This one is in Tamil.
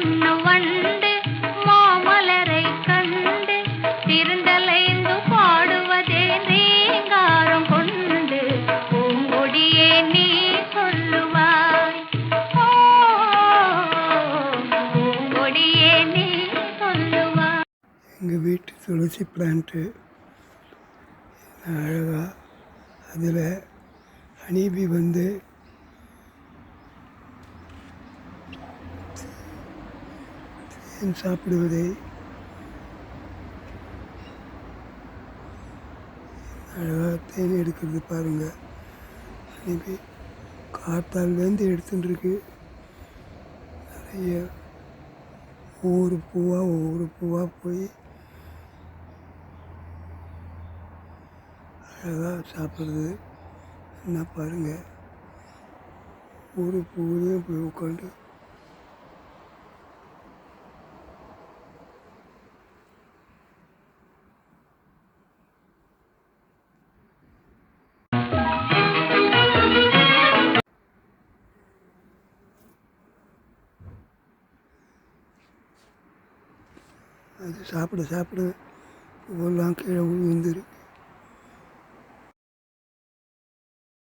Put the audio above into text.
பொண்ணு வண்டு மாமலரை கண்டு திருந்தலைந்து பாடுவதே ரீங்காரம் கொண்டு பூங்கொடியே நீ சொல்லுவாய். பூங்கொடியே நீ சொல்லுவாய். எங்கள் வீட்டு துளசி பிளான்ட்டு அழகாக அதில் ஹனிபி வந்து சாப்பிடுவதை. அழகாக தேன் எடுக்கிறது பாருங்கள் ஹனிபி காத்தாலேருந்து எடுத்துட்டுருக்கு நிறைய ஒவ்வொரு பூவாக ஒவ்வொரு பூவாக போய் அழகாக சாப்பிட்றது. என்ன பாருங்கள் ஒரு பூவிலையும் போய் உட்காந்து அது சாப்பிட சாப்பிட. பூவெல்லாம் கீழே விழுந்துருக்கு